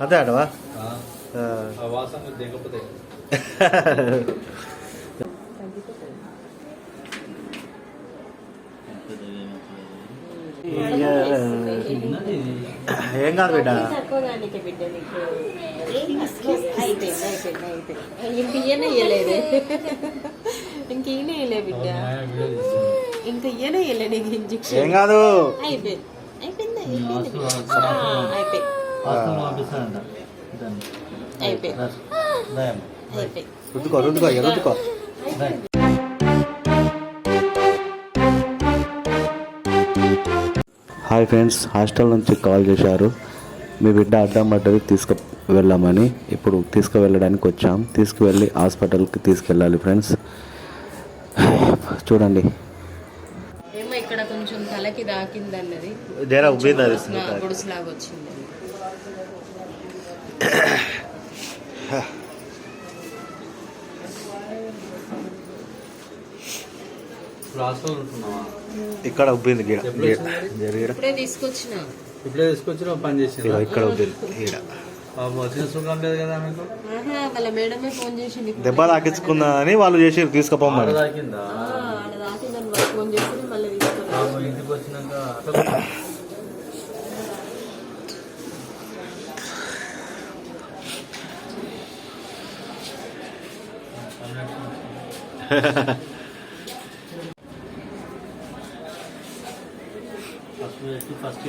అదే ఆడవా. ఏం కాదు బిడ్డ? ఇంక ఈయన ఇయ్యలేదు ఇంక ఈయన ఇయ్యలే బిడ్డ. ఇంక ఈయన ఇయ్యలే నీకు ఏం ఇంజక్షన్ కాదు? అయిపోయింది. అయిపోయింది. అయిపోయింది రుద్దుకో రుద్దుకో రుద్దుకో. హాయ్ ఫ్రెండ్స్ హాస్టల్ నుంచి కాల్ చేశారు. మీ బిడ్డ అడ్డం పడ్డది తీసుకు వెళ్ళామని. ఇప్పుడు తీసుకువెళ్ళడానికి వచ్చాం. తీసుకువెళ్ళి హాస్పిటల్కి తీసుకెళ్ళాలి ఫ్రెండ్స్. చూడండి. ఏమో ఇక్కడ కొంచెం తలకి దాకింది అన్నది జర ఉబ్బింది అది. గుడుసులాగా వచ్చింది. ఇక్కడ ఉబ్బింది గీడ. గీడ. గీడ. ఇప్పుడే తీసుకొచ్చిన. ఇప్పుడే తీసుకొచ్చి పని చేసింది? ఇదిగో ఇక్కడ ఉబ్బింది చేసింది. దెబ్బ తాకించుకుందా అని వాళ్ళు చేసి తీసుకుపోమని ఆడ తాకిందా ఆ, ఆడ దాకిందని వాళ్ళు ఫోన్ చేసి మళ్ళీ తీసుకున్నాను బాబు ఇంటికి వచ్చినాక అట్లా ఫస్ట్?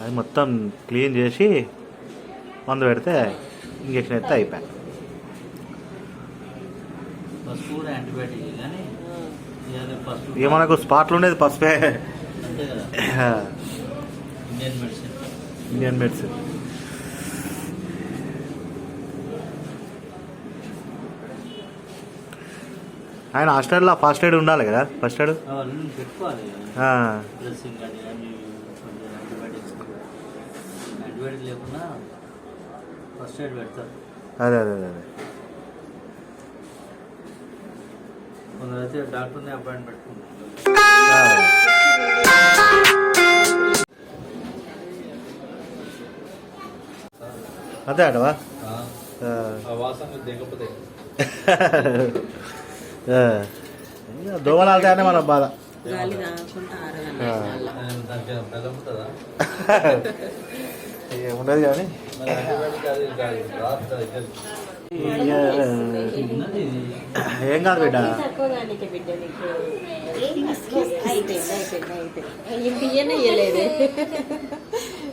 అది మొత్తం క్లీన్ చేసి మందు పెడితే ఇంజక్షన్ అయితే అయిపోయి ఫస్ట్ కూడా యాంటీబయాటిక్ కానీ ఇక ఫస్ట్ ఇక మనకు స్పాట్లు ఉండేది పసుపే అంతే కదా ఇండియన్ మెడిసిన్ ఆయన హాస్టల్లో ఫస్ట్ ఎయిడ్ ఉండాలి కదా? First aid? అదే అదే అదే అదే. కొందరైతే డాక్టర్ని అపాయింట్ పెట్టుకుంటారు. అదే ఆడవా ఆ, ఆ. ఆ వాసన దిగకపోతే. ఆ. ఇంకా దోమలు ఆడితే మన బాధ. ఉండదు కానీ. ఏం కాదు బిడ్డ. బిడ్డ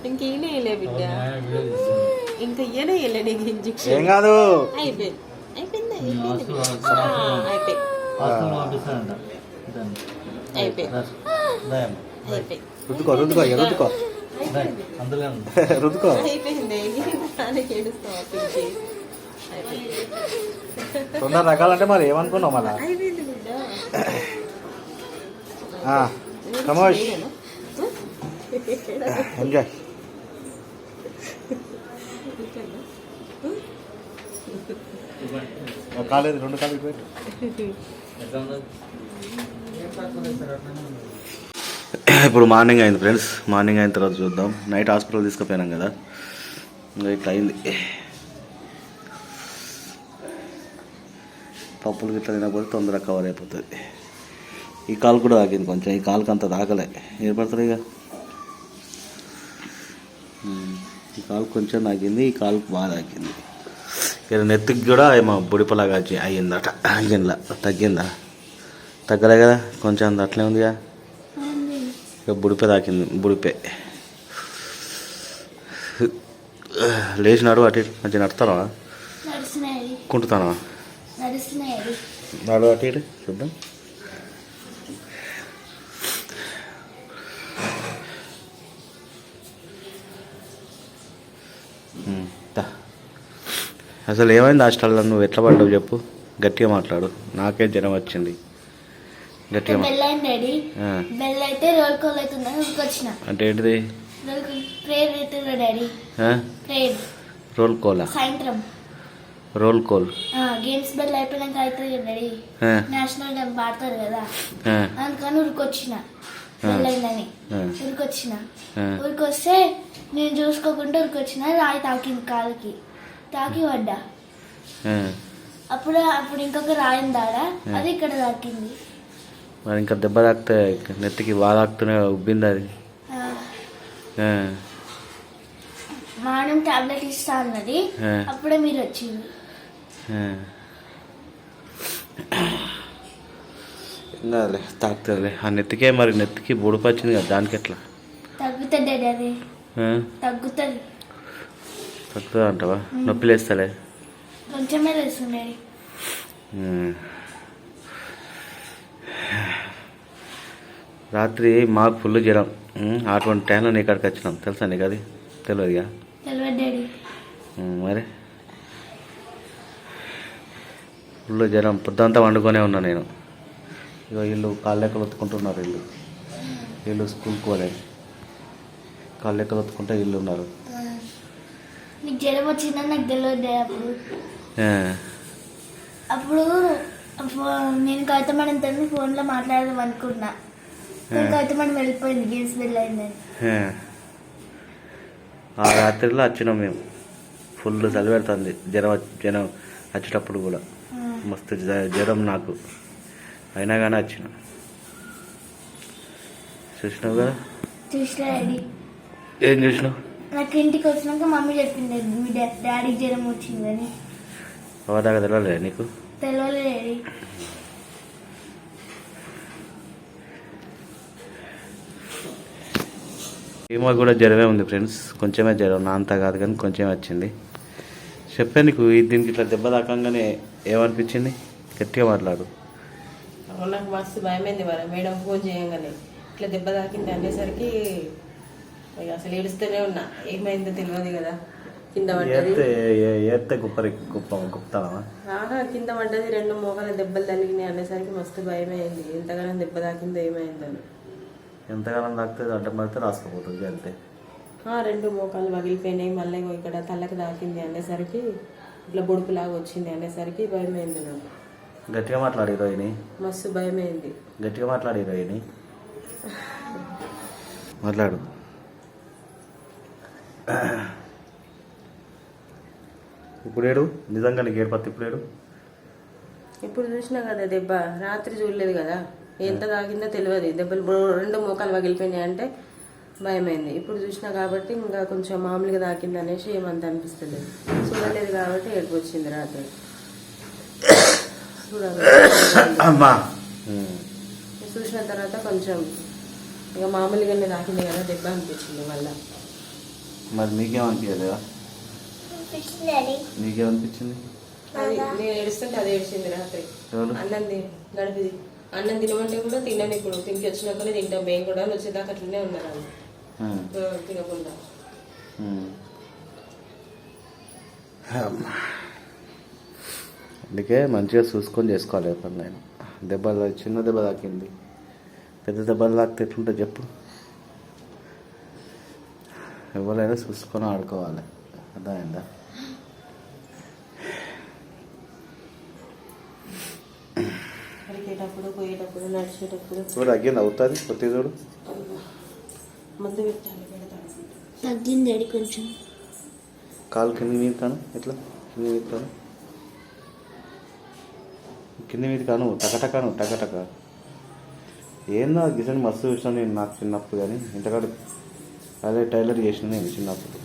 ఇంక ఈయన ఇయ్యలేదు. ఇంక ఈయన ఇయ్యలే బిడ్డ ఇంక ఈయన ఇయ్యలే నీకు ఏం ఇంజక్షన్ కాదు. అయిపోయింది. అయిపోయింది? అయిపోయింది. ఆ, అయిపోయింది రుద్దుకో రుద్దుకో ఇక రుద్దుకో. అందులో రుద్దుకో. అయిపోయింది. దానికి ఏడుస్తావా పిలిచి అయిపోయింది. తొందర రకాలంటే మరి ఏమనుకున్నావు మళ్ళా? అయిపోయింది బిడ్డ. కమోష్ ఎంజాయ్. కాలేదు రెండు కాలు ఇప్పుడు మార్నింగ్ అయింది ఫ్రెండ్స్. మార్నింగ్ అయిన తర్వాత చూద్దాం. నైట్ హాస్పిటల్ తీసుకుపోయినాం కదా. ఇంకా ఇట్లా అయింది. పప్పులు గిట్లా తినకపోతే తొందరగా కవర్ అయిపోతుంది. ఈ కాలు కూడా తాకింది కొంచెం. ఈ కాలుకి అంత తాకలే. ఏర్పడుతుంది ఇక? ఈ కాలు కొంచెం తాకింది ఈ కాలుకి బాగా తాకింది. ఇక నెత్తికి కూడా ఏమో బుడిపలాగా అయ్యిందట అయ్యిందా తగ్గిందా? తగ్గలే కదా కొంచెం అంత అట్లే ఉందిగా? ఇక బుడిపే తాకింది బుడిపే. లేచినాడు అటు ఇటు మంచిగా నడుతారా నడుస్తున్నాయి. కుంటుతానా నాడు అటు ఇటు చూద్దాం. అసలు ఏమైంది హాస్టల్లో నువ్వు ఎట్లా పడ్డావు చెప్పు. గట్టిగా మాట్లాడు. నాకే జ్వరం వచ్చింది. గట్టిగా అంటే ఏంటిది? రోల్ కోలా సాయంత్రం. రోల్ కోల్ గేమ్స్ బెల్ అయిపోయినాక అవుతుంది డాడీ. నేషనల్ గేమ్ పాడతారు కదా. అందుకని ఉరికొచ్చిన. ఆ, ఉరికొచ్చిన. ఉరికొస్తే నేను చూసుకోకుండా ఉరికొచ్చిన రాయి తాకింది కాలుకి. తాకి పడ్డా. అప్పుడు అప్పుడు ఇంకొక రాయి దాడ అది ఇక్కడ తాకింది. మరి ఇంకా దెబ్బ తాకితే నెత్తికి బాగా తాకుతూనే ఉబ్బింది అది. మేడం టాబ్లెట్ ఇస్తా అన్నది. అప్పుడే మీరు వచ్చింది. కాదులే తాకుతుందిలే. ఆ నెత్తికే మరి నెత్తికి బుడుపు వచ్చింది కదా దానికి ఎట్లా తగ్గుతుంది అది ఆ? తగ్గుతుంది అంటావా? నొప్పి లేస్తలే కొంచెమే. రాత్రి మాకు ఫుల్ జ్వరం. అటువంటి టైంలో నీ ఇక్కడికి వచ్చినాం. తెలుసా నీకు అది? తెలియదు ఇక. తెలియదు డాడీ. ఉమ్, మరి? ఫుల్ జ్వరం. పొద్దంతా వండుకొనే ఉన్నా నేను. ఇక వీళ్ళు కాళ్ళు లెక్కలు ఒత్తుకుంటున్నారు వీళ్ళు వీళ్ళు స్కూల్కి పోలే. కాళ్ళు లెక్కలు ఒత్తుకుంటే వీళ్ళు ఉన్నారు. నీకు జ్వరం వచ్చిందని నాకు తెలియదు అప్పుడు. అప్పుడు నేను కవిత మేడం తను ఫోన్లో మాట్లాడదాం అనుకున్నా. కానీ కవిత మేడం వెళ్ళిపోయింది గేమ్స్ వెళ్ళయిందని ఆ. రాత్రిలో వచ్చినాం మేము. ఫుల్ చలి పెడుతుంది. జ్వరం జ్వరం వచ్చేటప్పుడు కూడా. మస్తు జ్వరం నాకు. అయినా కానీ వచ్చిన. చూసినావు కదా? ఏం చూసినావు? నాకు ఇంటికి వచ్చినాక మమ్మీ చెప్పింది మీ డా- డాడీకి జ్వరం వచ్చిందని. అవదాకా తెలియలే నీకు? తెలియలేదు డాడీ ఏమో కూడా జ్వరమే ఉంది ఫ్రెండ్స్. కొంచెమే జ్వరం నా అంతా కాదు కానీ కొంచెమే వచ్చింది. చెప్పే నీకు ఈ దీనికి ఇట్లా దెబ్బ తాకంగానే ఏమనిపించింది? గట్టిగా మాట్లాడు. నాకు మస్తు భయమైంది మరి మేడం ఫోన్ చేయగానే. ఇట్లా దెబ్బ తాకింది అనేసరికి ఇక అసలు ఏడుస్తూనే ఉన్నా. ఏమైందో తెలియదు కదా. కింద పడ్డది. గుప్పరి గుప్ప గుప్తావా ఆహా కింద పడ్డది రెండు మోకాల దెబ్బలు తగిలినాయి అనేసరికి మస్తు భయమైంది ఎంతగానో దెబ్బ తాకిందో ఏమైందని. ఎంతకాలం తాకితే అడ్డం పడితే రాసుకోపోతుంది అంతే. రెండు మోకాలు పగిలిపోయినాయి మళ్ళీ ఇక్కడ తలకు తాకింది అనేసరికి ఇట్లా బొడుపులాగా వచ్చింది అనేసరికి భయమైంది నాకు. గట్టిగా మాట్లాడి రోహిణి మస్తు భయమైంది గట్టిగా మాట్లాడి రోహిణి మాట్లాడు. ఇప్పుడు ఏడు నిజంగా నీకు ఏడుపత్తి ఇప్పుడు ఏడు ఇప్పుడు చూసినా కదా దెబ్బ. రాత్రి చూడలేదు కదా. ఎంత తాకిందో తెలియదు. దెబ్బలు రెండు మోకాలు పగిలిపోయినాయి అంటే భయమైంది. ఇప్పుడు చూసినా కాబట్టి ఇంకా కొంచెం మామూలుగా తాకింది అనేసి ఏమంత అనిపిస్తుంది చూడలేదు కాబట్టి ఏడుపు వచ్చింది రాత్రి చూసిన తర్వాత కొంచెం ఇక మామూలుగానే తాకింది కదా దెబ్బ అనిపించింది మళ్ళీ. మరి నీకేమనిపించలేదా నీకేమనిపించింది అది నేను ఏడుస్తుంటే అది ఏడిచింది రాత్రి. ఎవరు? అన్నం తిని గడిపిది. అన్నం తినమంటే కూడా ఇప్పుడు. తింకి వచ్చినాకనే తింటాం. మేము కూడా వచ్చేదాకా అట్లనే ఉన్నారు తినకుండా. అందుకే మంచిగా చూసుకొని చేసుకోవాలి పని నేను. దెబ్బలు చిన్న దెబ్బ తాకింది. పెద్ద దెబ్బలు తాకితే ఎట్లుంటుంది చెప్పు? ఎవరైనా చూసుకొని ఆడుకోవాలి. అర్థమైందా? పరిగేటప్పుడు పోయేటప్పుడు నడిచేటప్పుడు. చూడు తగ్గింది అవుతుంది? కొత్త చూడు. మందు పెట్టాలి తగ్గింది కొంచెం. కాలు కింద మీద కాను ఎట్లా? కింద మీద కాను కింద మీద కాను టకటకాను టకటక. ఏందో గిసని మస్తు చూసాను నేను నాకు చిన్నప్పుడు కానీ ఇంతకాడ అదే టైలర్ చేసిన నేను చిన్నప్పుడు.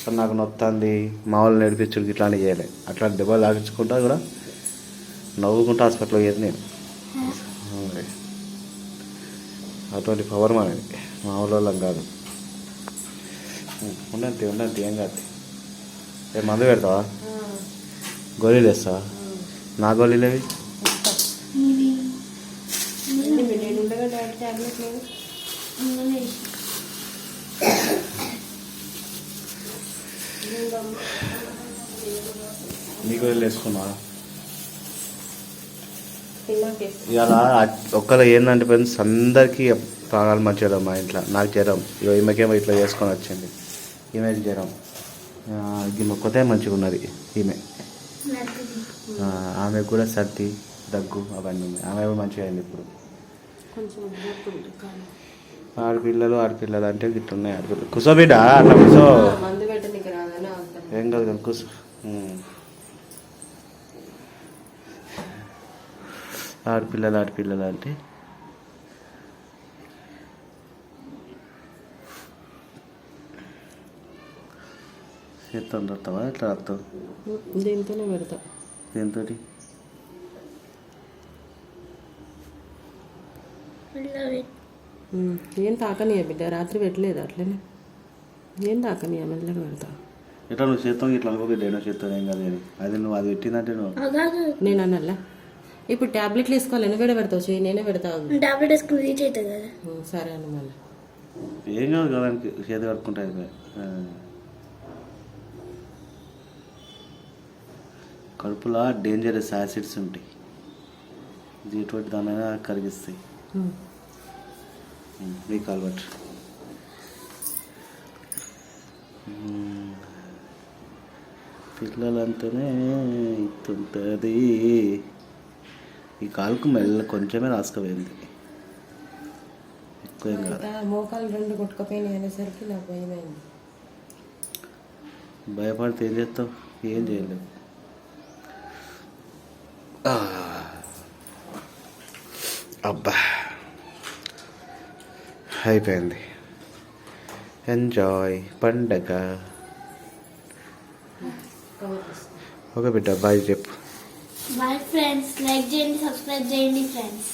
కానీ నాకు నొత్తంది మా వాళ్ళు నడిపించుడు ఇట్లాంటివి చేయలే. అట్లాంటి దెబ్బలు తాగించుకుంటా కూడా నవ్వుకుంటా హాస్పిటల్కి పోయేది నేను. అవునండి. అటువంటి పవర్ మనది మా వాళ్ళం కాదు. ఉండండి ఉండండి ఏం కాదు. ఏ మందు పెడతావా? గోళీలు వేస్తావా నా గోళీలు అవి నేను ఉండగా లేదు నీ గోళీలు వేసుకున్నావా తిన్నాకే. ఇలా ఒక్కరు ఏంటంటే ఫ్రెండ్స్ అందరికీ ప్రాణాలు మంచిగా మా ఇంట్లో. నాకు జ్వరం. ఇగో ఈమెకేమో ఇట్లా చేసుకొని వచ్చింది. ఈమెకి జ్వరం. ఈమె కొత్త మంచిగా ఉన్నది ఈమె. ఆమె కూడా సర్ది దగ్గు అవన్నీ ఉన్నాయి. ఆమె కూడా మంచిగా అయింది ఇప్పుడు. ఆడపిల్లలు ఆడపిల్లలు అంటే గిట్ల ఉన్నాయి ఆడపిల్లలు కూర్చోబిడ్డ అట్లా కూర్చో ఆ, మందు పెట్టనీకి రాదని అంటారు ఏం కాదు ఉమ్. ఆడపిల్లలు ఆడపిల్లలు అంటే? చేస్తాను రాస్తావా ఎట్లా రాస్తావు దీంతోనే పెడతా. దేంతో ఏం తాకనియ బిడ్డ రాత్రి పెట్టలేదు అట్లనే. ఏం తాకనియ మెల్లగా పెడతా. ఎట్లా నువ్వు చేస్తావు ఇట్లా అనుకో డేనో చేస్తావు ఏం కాదు అది నువ్వు అది పెట్టిందంటే నువ్వు నేను అన్నల్లా ఇప్పుడు ట్యాబ్లెట్లు వేసుకోవాలి ఎన్ని పెడ పెడతావు చెయ్యి నేనే పెడతావు టాబ్లెట్ వేసుకుని రీచ్ అవుతుంది కదా. సరే అన్న మళ్ళీ. ఏం కాదు కదా దానికి చేతి కట్టుకుంటే అయిపోయి. కడుపులో డేంజరస్ యాసిడ్స్ ఉంటాయి. ఇది ఎటువంటి దానైనా కరిగిస్తాయి. ఉమ్. మీ పిల్లలంటేనే ఇస్తుంటుంది ఈ కాలుకు మెల్ల కొంచెమే రాసుకపోయింది. ఎక్కువ మోకాలు రెండు కొట్టుకపోయినాయి అనేసరికి నాకు భయమైంది. భయపడితే ఏం చేస్తావు? ఏం చేయలేవు. అబ్బా. అయిపోయింది. ఎంజాయ్ పండగ. ఓకే బిడ్డ బాయ్ చెప్పు. బాయ్ ఫ్రెండ్స్ లైక్ చేయండి సబ్స్క్రైబ్ చేయండి ఫ్రెండ్స్